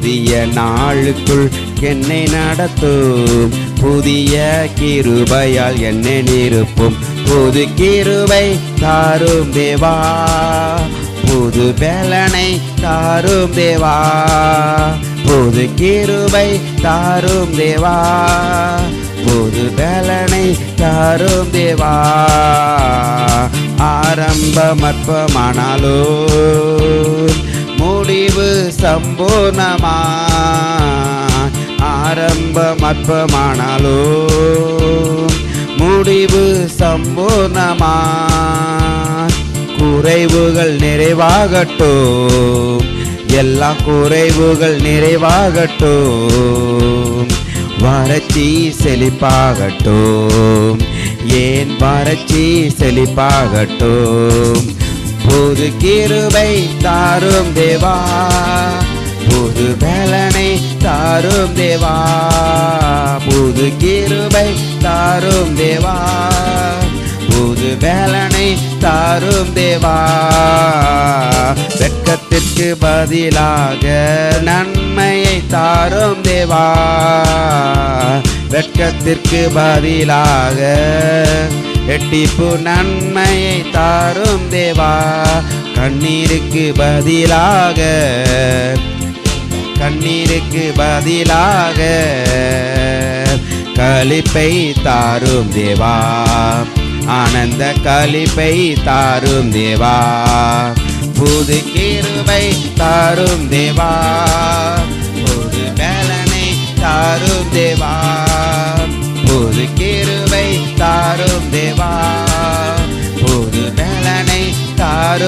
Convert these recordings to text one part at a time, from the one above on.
புதிய நாளுக்குள் என்னை நடத்தும். புதிய கிருபையால் என்னை நிருப்பும். புது கிருபை தாரும் தேவா. புது பேலனை தாரும் தேவா. புது கிருபை தாரும் தேவா. புது பேலனை தாரும் தேவா. ஆரம்பமற்பமானாலோ முடிவு சம்பூர்ணமா ஆரம்பமற்பமானாலோ. முடிவு சம்பூர்ணமா குறைவுகள் நிறைவாகட்டும். எல்லா குறைவுகள் நிறைவாகட்டும். வறட்சி செழிப்பாகட்டும். ஏன் வறட்சி செழிப்பாகட்டும்? புது கிருபை தாரும் தேவா. புது பலனை தாரும் தேவா. புது கிருபை தாரும் தேவா. புது வேலனை தாரும் தேவா. வெக்கத்திற்கு பதிலாக நன்மையை தாரும் தேவா. வெட்கத்திற்கு பதிலாக எட்டிப்பு நன்மையை தாரும் தேவா. கண்ணீருக்கு பதிலாக கண்ணீருக்கு பதிலாக களிப்பை தாரும் தேவா. ஆனந்த களிப்பை தாரும் தேவா. புது கிருபை தாரும் தேவா.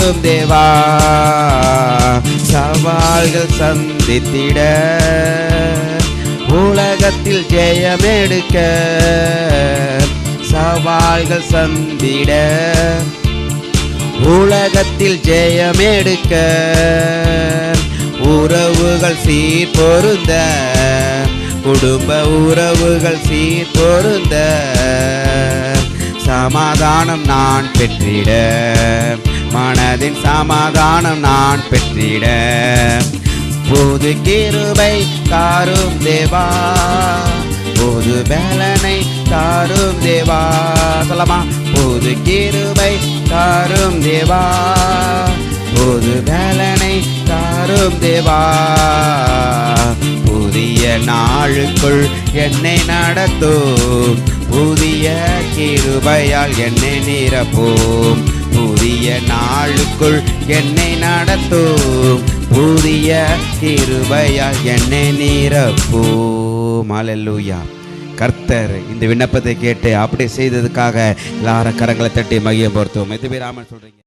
தாரும் தேவா. சவால்கள் சந்தித்திட. உலகத்தில் ஜெயமெடுக்க. சவால்கள் சந்திட. உலகத்தில் ஜெயமெடுக்க. உறவுகள் சீர் பொருந்த. குடும்ப உறவுகள் சீர் பொருந்த. சமாதானம் நான் பெற்றிட. மனதின் சமாதானம் நான் பெற்றிட. புது கிருபை தாரும் தேவா. புது பலனை தாரும் தேவா. சொல்லமா புது கிருபை தாரும் தேவா. புது பலனை தாரும் தேவா. புதிய நாளுக்குள் என்னை நடத்தும். புதிய கிருபையால் என்னை நிரப்போம். புதிய நாளுக்குள் என்னை நடத்தும். புதிய கிருபையால் என்னை நிரப்பும். அலல்லூயா கர்த்தர் இந்த விண்ணப்பத்தை கேட்டு அப்படி செய்ததுக்காக எல்லாரும் கரங்களை தட்டி மகியம் பொறுத்தோம் எது ராமன் சொல்றீங்க.